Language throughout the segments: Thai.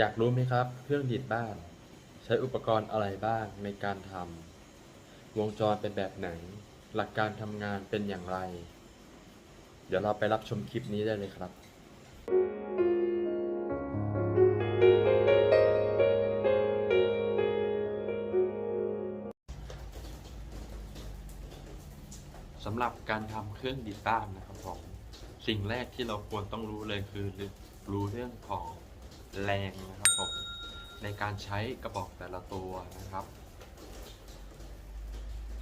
อยากรู้ไหมครับ เครื่องดีดบ้าน ใช้อุปกรณ์อะไรบ้างในการทำวงจรเป็นแบบไหน หลักการทำงานเป็นอย่างไร เดี๋ยวเราไปรับชมคลิปนี้ได้เลยครับสำหรับการทำเครื่องดีดบ้านนะครับผมสิ่งแรกที่เราควรต้องรู้เลยคือรู้เรื่องของ แรงนะครับผมในการใช้กระบอกแต่ละตัวนะครับ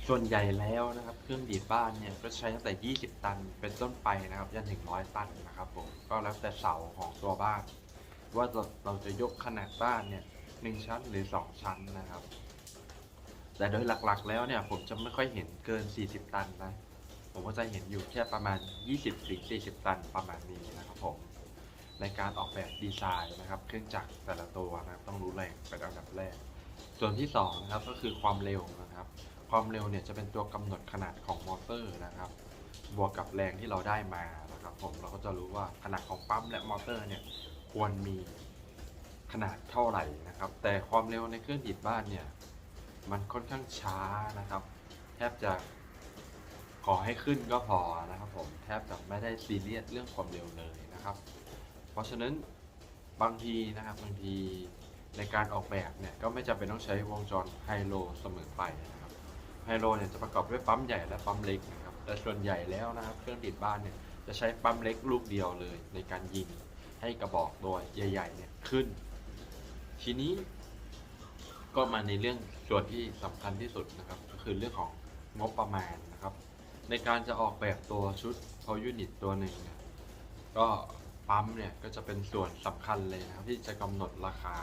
ส่วนใหญ่แล้วนะครับเครื่องดีดบ้านเนี่ยก็ใช้ตั้งแต่ 20 ตันเป็นต้นไปนะครับยันถึงร้อยตันนะครับผมก็แล้วแต่เสาของตัวบ้าน ว่าเราเราจะยกขนาดบ้านเนี่ยหนึ่งชั้นหรือ 2 ชั้นนะครับ แต่โดยหลักๆ แล้วเนี่ยผมจะไม่ค่อยเห็นเกิน 40 ตันนะผมก็จะเห็นอยู่แค่ประมาณ 20-40 ตันประมาณนี้นะครับผม ในการออกแบบดีไซน์นะครับ เครื่องจักรแต่ละตัวนะครับต้องรู้แรงเป็นอันดับแรก ส่วนที่สองนะครับก็คือความเร็วนะครับ ความเร็วเนี่ยจะเป็นตัวกำหนดขนาดของมอเตอร์นะครับ บวกกับแรงที่เราได้มานะครับ ผมเราก็จะรู้ว่าขนาดของปั๊มและมอเตอร์เนี่ยควรมีขนาดเท่าไหร่นะครับ แต่ความเร็วในเครื่องดีดบ้านเนี่ยมันค่อนข้างช้านะครับ แทบจะขอให้ขึ้นก็พอนะครับผมแทบจะไม่ได้ซีเรียสเรื่องความเร็วเลยนะครับ เพราะฉะนั้นบางทีนะครับบางทีในการออกแบบเนี่ยก็ไม่จำเป็นต้องใช้วงจรไฮโลเสมอไปนะครับไฮโลเนี่ยจะประกอบด้วยปั๊มใหญ่และปั๊มเล็กนะครับแต่ส่วนใหญ่แล้วนะครับเครื่องดีดบ้านเนี่ยจะใช้ปั๊มเล็กลูกเดียวเลยในการยิงให้กระบอกตัวใหญ่ๆเนี่ยขึ้น ทีนี้ก็มาในเรื่องส่วนที่สำคัญที่สุดนะครับ ก็คือเรื่องของงบประมาณนะครับ ในการจะออกแบบตัวชุด power unit ตัวหนึ่งเนี่ยก็ ปั๊มเนี่ยก็จะเป็นส่วนสำคัญเลยนะครับที่จะกำหนดราคา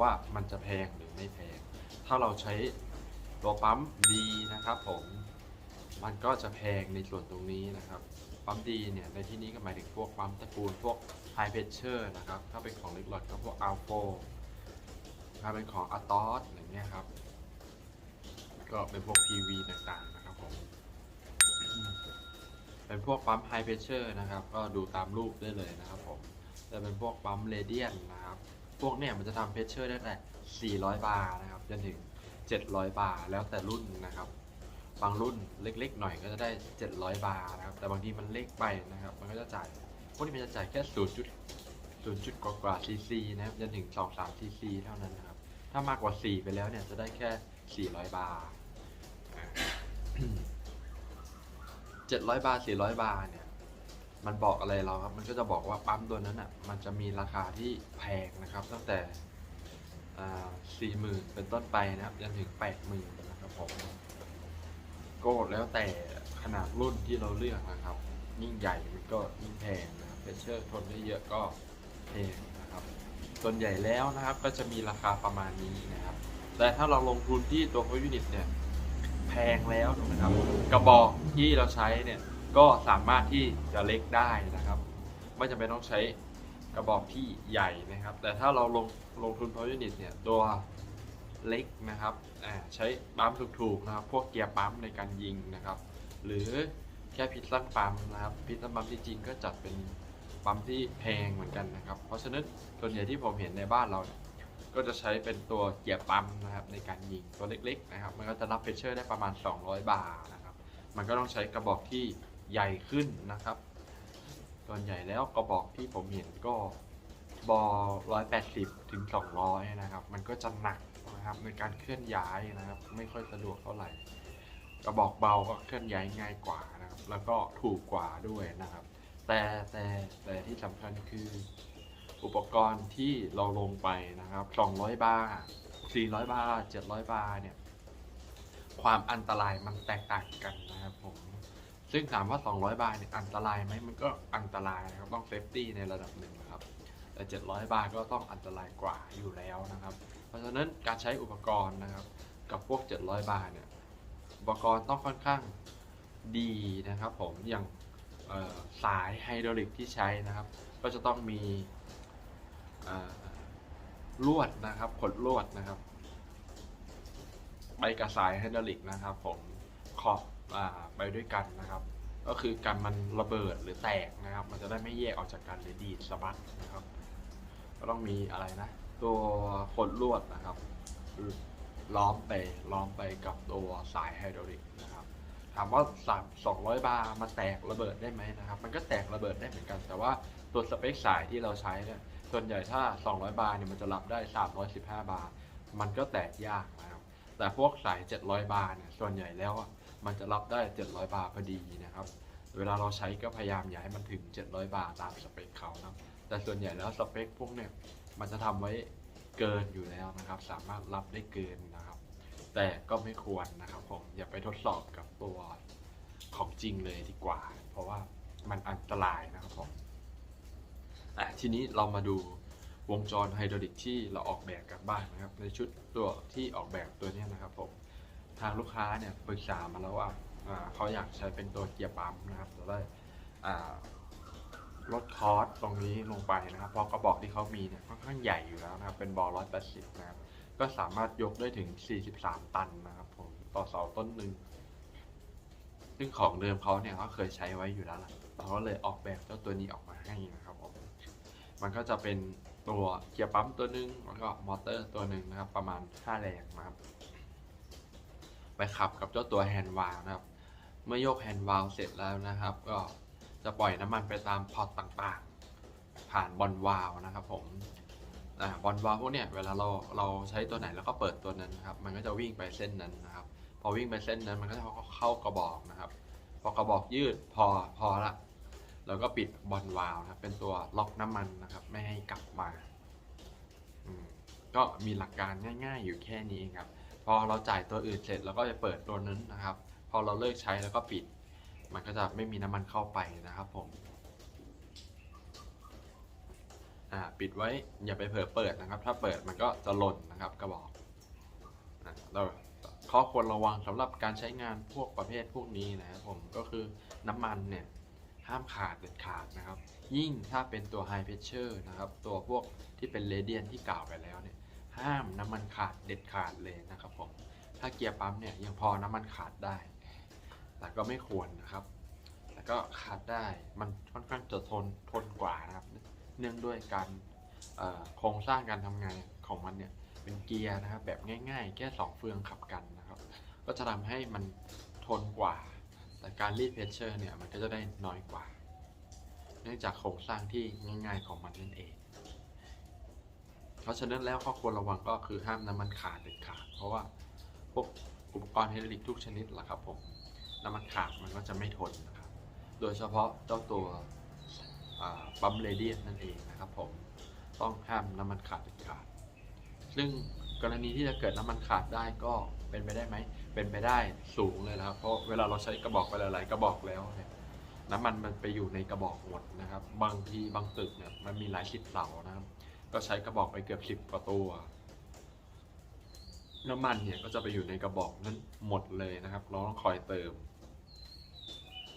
ว่ามันจะแพงหรือไม่แพง ถ้าเราใช้ตัวปั๊มดีนะครับผมมันก็จะแพงในส่วนตรงนี้นะครับ ปั๊มดีเนี่ยในที่นี้ก็หมายถึงพวกปั๊มตระกูลพวก high pressure นะครับ ถ้าเป็นของเล็กหลอดก็พวก alpha ถ้าเป็นของ a t o s อย่างเงี้ยครับ ก็เป็นพวก PV ต่าง เป็นพวกปั๊ม High Pressure นะครับ ก็ดูตามรูปได้เลยนะครับผมจะเป็นพวกปั๊ม Radiant นะครับ พวกเนี่ยมันจะทำ Pressure ได้แต่ 400 บาร์นะครับจนถึง 700 บาร์แล้วแต่รุ่นนะครับ บางรุ่นเล็กๆ หน่อยก็จะได้ 700 บาร์นะครับ แต่บางทีมันเล็กไปนะครับ มันก็จะจ่าย พวกนี้มันจะจ่ายแค่ 0. ศูนย์จุดกว่าซีซีนะครับจนถึงสองสามซีซีเท่านั้นนะครับ ถ้ามากกว่าสี่ไปแล้วเนี่ยจะได้แค่สี่ร้อยบาร์ เจ็ดร้อยบาร์สี่ร้อยบาร์เนี่ย มันบอกอะไรเราครับ มันก็จะบอกว่าปั๊มตัวนั้นอะ มันจะมีราคาที่แพงนะครับ ตั้งแต่สี่หมื่นเป็นต้นไปนะครับจนถึงแปดหมื่นนะครับผมก็แล้วแต่ขนาดรุ่นที่เราเลือกนะครับ ยิ่งใหญ่มันก็ยิ่งแพงนะครับเพชเชอร์ทนได้เยอะก็แพงนะครับ ส่วนใหญ่แล้วนะครับก็จะมีราคาประมาณนี้นะครับ แต่ถ้าเราลงทุนที่ตัว power unit เนี่ย แพงแล้วถูกไหมครับ กระบอกที่เราใช้เนี่ยก็สามารถที่จะเล็กได้นะครับ ไม่จำเป็นต้องใช้กระบอกที่ใหญ่นะครับ แต่ถ้าเราลงลงทุน power unit เนี่ยตัวเล็กนะครับใช้ปั๊มถูกๆนะครับ พวกเกียร์ปั๊มในการยิงนะครับ หรือแค่พิซซันปั๊มนะครับ พิซซันปั๊มที่จริงก็จัดเป็นปั๊มที่แพงเหมือนกันนะครับ เพราะฉะนั้นส่วนใหญ่ที่ผมเห็นในบ้านเราเนี่ย ก็จะใช้เป็นตัวเกียร์ปั๊มนะครับในการยิงตัวเล็กๆนะครับ มันก็จะรับเพชเชอร์ได้ประมาณ 200 บาร์นะครับ มันก็ต้องใช้กระบอกที่ใหญ่ขึ้นนะครับส่วนใหญ่แล้วกระบอกที่ผมเห็นก็บอ180 ถึง 200 นะครับ มันก็จะหนักนะครับในการเคลื่อนย้ายนะครับ ไม่ค่อยสะดวกเท่าไหร่ กระบอกเบาก็เคลื่อนย้ายง่ายกว่านะครับ แล้วก็ถูกกว่าด้วยนะครับ แต่แต่แต่ที่สำคัญคือ อุปกรณ์ที่เราลงไปนะครับ 200 บาร์400 บาร์700 บาร์เนี่ย ความอันตรายมันแตกต่างกันนะครับผม ซึ่งถามว่า 200 บาร์เนี่ยอันตรายไหมมันก็อันตรายนะครับ ต้องเซฟตี้ในระดับหนึ่งนะครับ แต่ 700 บาร์ก็ต้องอันตรายกว่าอยู่แล้วนะครับ เพราะฉะนั้นการใช้อุปกรณ์นะครับ กับพวก 700 บาร์เนี่ย อุปกรณ์ต้องค่อนข้างดีนะครับ ผม อย่างสายไฮดรอลิกที่ใช้นะครับ ก็จะต้องมี ลวดนะครับขดลวดนะครับไปกับสายไฮดรอลิกนะครับ ผมขอบอไปด้วยกันนะครับ ก็คือการมันระเบิดหรือแตกนะครับ มันจะได้ไม่แยกออกจากกันหรือดีดสะบัดนะครับ ก็ต้องมีอะไรนะ ตัวขดลวดนะครับล้อมไปล้อมไปกับตัวสายไฮดรอลิกนะครับ ถามว่าสามสองร้อยบาร์มันแตกระเบิดได้ไหมนะครับ มันก็แตกระเบิดได้เหมือนกัน แต่ว่าตัวสเปคสายที่เราใช้เนี่ย ส่วนใหญ่ถ้า 200 บาร์เนี่ยมันจะรับได้ 315 บาร์มันก็แตกยากนะครับ แต่พวกสาย 700 บาร์เนี่ยส่วนใหญ่แล้วอะมันจะรับได้ 700 บาร์พอดีนะครับ เวลาเราใช้ก็พยายามอย่าให้มันถึง 700 บาร์ตามสเปคเขานะแต่ส่วนใหญ่แล้วสเปคพวกเนี่ยมันจะทำไว้เกินอยู่แล้วนะครับ สามารถรับได้เกินนะครับ แต่ก็ไม่ควรนะครับผมอย่าไปทดสอบกับตัวของจริงเลยดีกว่า เพราะว่ามันอันตรายนะครับผม อะทีนี้เรามาดูวงจรไฮดรอลิกที่เราออกแบบกันบ้างนะครับ ในชุดตัวที่ออกแบบตัวนี้นะครับผมทางลูกค้าเนี่ยปรึกษามาแล้วว่าเขาอยากใช้เป็นตัวเกียร์ปั๊มนะครับจะได้ลดคอสตรงนี้ลงไปนะครับ เพราะกระบอกที่เขามีเนี่ยค่อนข้างใหญ่อยู่แล้วนะครับ เป็นบอล180นะครับ ก็สามารถยกได้ถึง 43 ตันนะครับผมต่อเสาต้นหนึ่งซึ่งของเดิมเขาเนี่ยเขาเคยใช้ไว้อยู่แล้วแหละเราก็เลยออกแบบเจ้าตัวนี้ออกมาให้นะครับผม มันก็จะเป็นตัวเกียร์ปั๊มตัวหนึ่งแล้วก็มอเตอร์ตัวหนึ่งนะครับ ประมาณ5แรงนะครับ ไปขับกับเจ้าตัวแฮนด์วาลนะครับ เมื่อยกแฮนด์วาลเสร็จแล้วนะครับ ก็จะปล่อยน้ำมันไปตามพอร์ตต่างๆ ผ่านบอลวาลนะครับ ผมบอลวาลพวกเนี้ยเวลาเราเราใช้ตัวไหนแล้วก็เปิดตัวนั้นนะครับ มันก็จะวิ่งไปเส้นนั้นนะครับ พอวิ่งไปเส้นนั้นมันก็จะเข้ากระบอกนะครับ พอกระบอกยืดพอพอละ แล้วก็ปิดบอลวาล์วนะครับ เป็นตัวล็อกน้ำมันนะครับ ไม่ให้กลับมาก็มีหลักการง่ายๆ อยู่แค่นี้เองครับ พอเราจ่ายตัวอื่นเสร็จเราก็จะเปิดตัวนั้นนะครับ พอเราเลิกใช้แล้วก็ปิด มันก็จะไม่มีน้ำมันเข้าไปนะครับผมปิดไว้อย่าไปเผลอเปิดนะครับ ถ้าเปิดมันก็จะหล่นนะครับกระบอกเราข้อควรระวังสำหรับการใช้งานพวกประเภทพวกนี้นะครับผมก็คือน้ำมันเนี่ย ห้ามขาดเด็ดขาดนะครับ ยิ่งถ้าเป็นตัว High Pressure นะครับ ตัวพวกที่เป็นเรเดียนที่กล่าวไปแล้วเนี่ย ห้ามน้ำมันขาดเด็ดขาดเลยนะครับผม ถ้าเกียร์ปั๊มเนี่ยยังพอน้ำมันขาดได้ แต่ก็ไม่ควรนะครับ แต่ก็ขาดได้ มันค่อนข้างจะทนทนกว่านะครับ เนื่องด้วยการโครงสร้างการทำงานของมันเนี่ยเป็นเกียร์นะครับแบบง่าย ๆ แค่สองเฟืองขับกันนะครับ ก็จะทำให้มันทนกว่า แต่การรีดเพชเชอร์เนี่ยมันก็จะได้น้อยกว่า เนื่องจากโครงสร้างที่ง่ายๆของมันนั่นเอง เพราะฉะนั้นแล้วข้อควรระวังก็คือห้ามน้ำมันขาดเด็ดขาด เพราะว่าพวกอุปกรณ์ไฮดรอลิกทุกชนิดแหละครับผมน้ำมันขาดมันก็จะไม่ทนนะครับ โดยเฉพาะเจ้าตัวปั๊มเรเดียนนั่นเองนะครับผมต้องห้ามน้ำมันขาดเด็ดขาด ซึ่งกรณีที่จะเกิดน้ำมันขาดได้ก็เป็นไปได้ไหม เป็นไปได้สูงเลยนะครับ เพราะเวลาเราใช้กระบอกไปหลาย ๆ กระบอกแล้วเนี่ยน้ำมันมันไปอยู่ในกระบอกหมดนะครับ บางทีบางตึกเนี่ยมันมีหลายสิบเสานะครับ ก็ใช้กระบอกไปเกือบสิบกว่าตัวน้ำมันเนี่ยก็จะไปอยู่ในกระบอกนั้นหมดเลยนะครับ เราต้องคอยเติม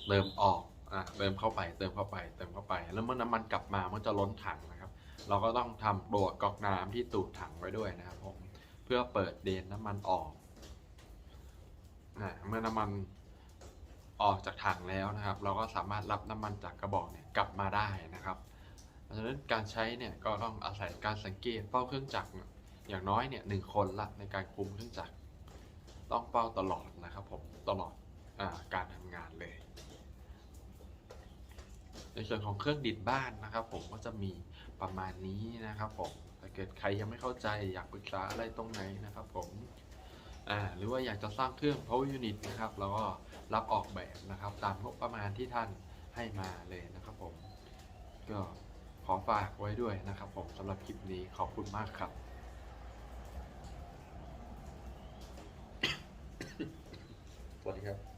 เติมออกอะเติมเข้าไป เติมเข้าไป เติมเข้าไป แล้วเมื่อน้ำมันกลับมามันจะล้นถังนะครับ เราก็ต้องทำตัวกรอกน้ำที่ตูดถังไว้ด้วยนะครับผมเพื่อเปิดเดนน้ำมันออก นะเมื่อน้ำมันออกจากถังแล้วนะครับ เราก็สามารถรับน้ำมันจากกระบอกเนี่ยกลับมาได้นะครับเพราะฉะนั้นการใช้เนี่ยก็ต้องอาศัยการสังเกตเป้าเครื่องจักรอย่างน้อยเนี่ยหนึ่งคนละในการคุมเครื่องจักรต้องเป้าตลอดนะครับผมตลอดอการทำงานเลย ในส่วนของเครื่องดิดบ้านนะครับ ผมก็จะมีประมาณนี้นะครับผมถ้าเกิดใครยังไม่เข้าใจอยากปรึกษาอะไรตรงไหนนะครับผม อ่าหรือว่าอยากจะสร้างเครื่อง power unit นะครับเราก็รับออกแบบนะครับตามงบประมาณที่ท่านให้มาเลยนะครับผม ก็ขอฝากไว้ด้วยนะครับผมสำหรับคลิปนี้ขอบคุณมากครับสวัสดีครับ